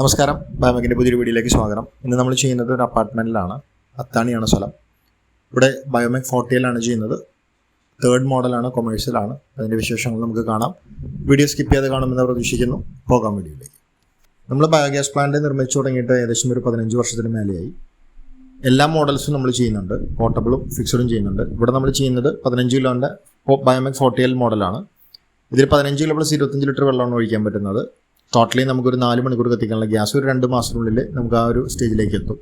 നമസ്കാരം. ബയോമെക്കിന്റെ പുതിയൊരു വീഡിയോയിലേക്ക് സ്വാഗതം. ഇന്ന് നമ്മൾ ചെയ്യുന്നത് ഒരു അപ്പാർട്ട്മെന്റിലാണ് അത്താണിയാണ് സ്ഥലം. ഇവിടെ ബയോമെക് ഫോർട്ടിയിലാണ് ചെയ്യുന്നത്. തേർഡ് മോഡലാണ് കൊമേഴ്സ്യലാണ് അതിന്റെ വിശേഷങ്ങൾ നമുക്ക് കാണാം. വീഡിയോ സ്കിപ്പ് ചെയ്യാതെ കാണുമെന്ന് പ്രതീക്ഷിക്കുന്നു. പോകാം വീഡിയോയിലേക്ക്. നമ്മൾ ബയോഗ്യാസ് പ്ലാന്റ് നിർമ്മിച്ചു തുടങ്ങിയിട്ട് ഏകദേശം ഒരു പതിനഞ്ച് വർഷത്തിന് മേലെയായി. എല്ലാ മോഡൽസും നമ്മൾ ചെയ്യുന്നുണ്ട്. പോർട്ടബിളും ഫിക്സഡും ചെയ്യുന്നുണ്ട്. ഇവിടെ നമ്മൾ ചെയ്യുന്നത് പതിനഞ്ച് കിലോന്റെ ബയോമെക് ഫോർട്ടി എൽ മോഡലാണ് ഇതിൽ പതിനഞ്ച് കിലോ പ്ലസ് ഇരുപത്തഞ്ച് ലിറ്റർ വെള്ളമാണ് ഒഴിക്കാൻ പറ്റുന്നത്. ടോട്ടലി നമുക്കൊരു നാല് മണിക്കൂർ കത്തിക്കാനുള്ള ഗ്യാസ് ഒരു രണ്ട് മാസത്തിനുള്ളിൽ നമുക്ക് ആ ഒരു സ്റ്റേജിലേക്ക് എത്തും.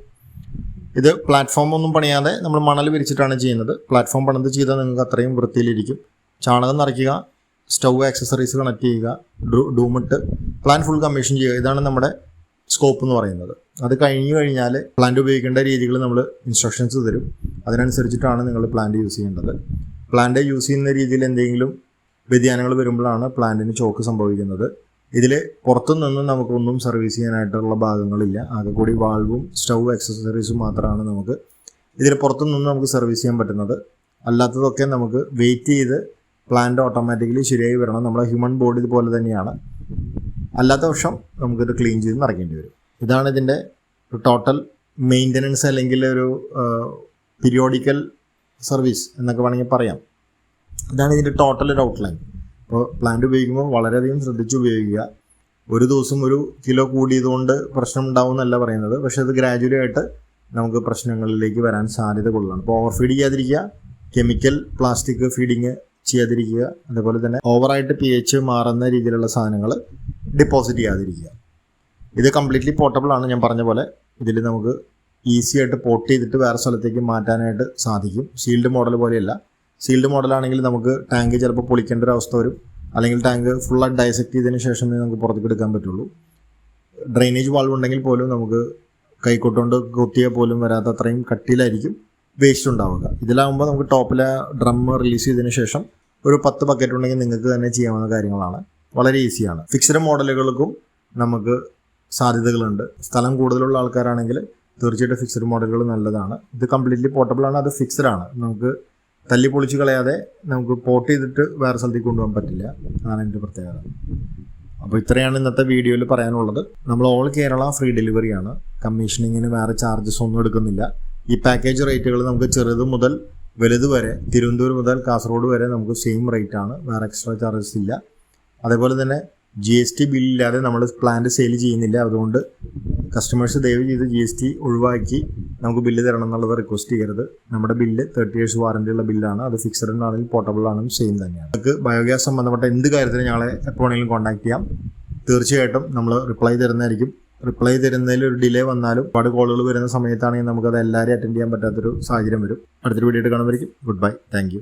ഇത് പ്ലാറ്റ്ഫോം ഒന്നും പണിയാതെ നമ്മൾ മണൽ വിരിച്ചിട്ടാണ് ചെയ്യുന്നത്. പ്ലാറ്റ്ഫോം പണിത് ചെയ്താൽ നിങ്ങൾക്ക് അത്രയും വൃത്തിയിലിരിക്കും. ചാണകം നിറയ്ക്കുക സ്റ്റൗ ആക്സസറീസ് കണക്ട് ചെയ്യുക ഡൂമിട്ട് പ്ലാൻ ഫുൾ കമ്മീഷൻ ചെയ്യുക. ഇതാണ് നമ്മുടെ സ്കോപ്പ് എന്ന് പറയുന്നത്. അത് കഴിഞ്ഞു കഴിഞ്ഞാൽ പ്ലാന്റ് ഉപയോഗിക്കേണ്ട രീതികൾ നമ്മൾ ഇൻസ്ട്രക്ഷൻസ് തരും. അതിനനുസരിച്ചിട്ടാണ് നിങ്ങൾ പ്ലാന്റ് യൂസ് ചെയ്യേണ്ടത്. പ്ലാന്റ് യൂസ് ചെയ്യുന്ന രീതിയിൽ എന്തെങ്കിലും വ്യതിയാനങ്ങൾ വരുമ്പോഴാണ് പ്ലാന്റിന് ചോക്ക് സംഭവിക്കുന്നത്. ഇതിൽ പുറത്തുനിന്നും നമുക്കൊന്നും സർവീസ് ചെയ്യാനായിട്ടുള്ള ഭാഗങ്ങളില്ല. ആകെ കൂടി വാൾവും സ്റ്റൗ ആക്സസറീസും മാത്രമാണ് നമുക്ക് ഇതിൽ പുറത്തുനിന്നും നമുക്ക് സർവീസ് ചെയ്യാൻ പറ്റുന്നത്. അല്ലാത്തതൊക്കെ നമുക്ക് വെയിറ്റ് ചെയ്ത് പ്ലാന്റ് ഓട്ടോമാറ്റിക്കലി ശരിയായി വരണം. നമ്മുടെ ഹ്യൂമൻ ബോഡി ഇതുപോലെ തന്നെയാണ്. അല്ലാത്ത പക്ഷം നമുക്കിത് ക്ലീൻ ചെയ്ത് നിറയ്ക്കേണ്ടി വരും. ഇതാണ് ഇതിന്റെ ടോട്ടൽ മെയിന്റനൻസ് അല്ലെങ്കിൽ ഒരു പീരിയോഡിക്കൽ സർവീസ് എന്നൊക്കെ വേണമെങ്കിൽ പറയാം. ഇതാണ് ഇതിന്റെ ടോട്ടൽ ഒരു ഔട്ട്ലൈൻ അപ്പോൾ പ്ലാന്റ് ഉപയോഗിക്കുമ്പോൾ വളരെയധികം ശ്രദ്ധിച്ച് ഉപയോഗിക്കുക. ഒരു ദിവസം ഒരു കിലോ കൂടിയതുകൊണ്ട് പ്രശ്നം ഉണ്ടാവും എന്നല്ല പറയുന്നത്. പക്ഷേ അത് ഗ്രാജുവലി ആയിട്ട് നമുക്ക് പ്രശ്നങ്ങളിലേക്ക് വരാൻ സാധ്യത കൂടുതലാണ്. അപ്പോൾ ഓവർ ഫീഡ് ചെയ്യാതിരിക്കുക കെമിക്കൽ പ്ലാസ്റ്റിക് ഫീഡിങ് ചെയ്യാതിരിക്കുക അതേപോലെ തന്നെ ഓവറായിട്ട് പി എച്ച് മാറുന്ന രീതിയിലുള്ള സാധനങ്ങൾ ഡിപ്പോസിറ്റ് ചെയ്യാതിരിക്കുക. ഇത് കംപ്ലീറ്റ്ലി പോർട്ടബിൾ ആണ് ഞാൻ പറഞ്ഞ പോലെ. ഇതിൽ നമുക്ക് ഈസി ആയിട്ട് പോർട്ട് ചെയ്തിട്ട് വേറെ സ്ഥലത്തേക്ക് മാറ്റാനായിട്ട് സാധിക്കും. സീൽഡ് മോഡൽ പോലെയല്ല. സീൽഡ് മോഡലാണെങ്കിൽ നമുക്ക് ടാങ്ക് ചിലപ്പോൾ പൊളിക്കേണ്ട ഒരു അവസ്ഥ വരും. അല്ലെങ്കിൽ ടാങ്ക് ഫുള്ളായിട്ട് ഡൈസെക്ട് ചെയ്തതിന് ശേഷമേ നമുക്ക് പുറത്തേക്ക് എടുക്കാൻ പറ്റുള്ളൂ. ഡ്രെയിനേജ് വാൾവ് ഉണ്ടെങ്കിൽ പോലും നമുക്ക് കൈക്കൊട്ടുകൊണ്ട് കുത്തിയാൽ പോലും വരാത്ത അത്രയും കട്ടിയിലായിരിക്കും വേസ്റ്റ് ഉണ്ടാവുക. ഇതിലാകുമ്പോൾ നമുക്ക് ടോപ്പിലെ ഡ്രം റിലീസ് ചെയ്തതിന് ശേഷം ഒരു പത്ത് ബക്കറ്റ് ഉണ്ടെങ്കിൽ നിങ്ങൾക്ക് തന്നെ ചെയ്യാവുന്ന കാര്യങ്ങളാണ്. വളരെ ഈസിയാണ്. ഫിക്സഡ് മോഡലുകൾക്കും നമുക്ക് സാധ്യതകളുണ്ട്. സ്ഥലം കൂടുതലുള്ള ആൾക്കാരാണെങ്കിൽ തീർച്ചയായിട്ടും ഫിക്സഡ് മോഡലുകൾ നല്ലതാണ്. ഇത് കംപ്ലീറ്റ്ലി പോർട്ടബിൾ ആണ് അത് ഫിക്സഡ് ആണ്. നമുക്ക് തല്ലി പൊളിച്ച് കളയാതെ നമുക്ക് പോർട്ട് ചെയ്തിട്ട് വേറെ സ്ഥലത്തേക്ക് കൊണ്ടുപോകാൻ പറ്റില്ല. അതാണ് എന്റെ പ്രത്യേകത. അപ്പോൾ ഇത്രയാണ് ഇന്നത്തെ വീഡിയോയിൽ പറയാനുള്ളത്. നമ്മൾ ഓൾ കേരള ഫ്രീ ഡെലിവറിയാണ് കമ്മീഷനിങ്ങിന് വേറെ ചാർജസ് ഒന്നും എടുക്കുന്നില്ല. ഈ പാക്കേജ് റേറ്റുകൾ നമുക്ക് ചെറുത് മുതൽ വലുത് വരെ തിരുവനന്തപുരം മുതൽ കാസർഗോഡ് വരെ നമുക്ക് സെയിം റേറ്റ് ആണ്. വേറെ എക്സ്ട്രാ ചാർജസ് ഇല്ല. അതേപോലെ തന്നെ ജി എസ് ടി ബില്ലില്ലാതെ നമ്മൾ പ്ലാന്റ് സെയിൽ ചെയ്യുന്നില്ല. അതുകൊണ്ട് കസ്റ്റമേഴ്സ് ദയവ് ചെയ്ത് ജി എസ് ടി ഒഴിവാക്കി നമുക്ക് ബില്ല് തരണം എന്നുള്ളത് റിക്വസ്റ്റ് ചെയ്യരുത്. നമ്മുടെ ബില്ല് തേർട്ടി ഇയേഴ്സ് വാറണ്ടി ഉള്ള ബില്ലാണ് അത് ഫിക്സഡ് ആണെങ്കിലും പോർട്ടബിൾ ആണെങ്കിലും സെയിം തന്നെയാണ്. നമുക്ക് ബയോഗ്യാസ് സംബന്ധപ്പെട്ട എന്ത് കാര്യത്തിനും ഞങ്ങളെ എപ്പോൾ വേണമെങ്കിലും കോൺടാക്ട് ചെയ്യാം. തീർച്ചയായിട്ടും നമ്മൾ റിപ്ലൈ തരുന്നതായിരിക്കും. റിപ്ലൈ തരുന്നതിൽ ഒരു ഡിലേ വന്നാലും ഒരുപാട് കോളുകൾ വരുന്ന സമയത്താണെങ്കിൽ നമുക്കത് എല്ലാവരെയും അറ്റൻഡ് ചെയ്യാൻ പറ്റാത്തൊരു സാഹചര്യം വരും. അടുത്തൊരു വീഡിയോ ആയിട്ട് കാണുമായിരിക്കും ഗുഡ് ബൈ താങ്ക്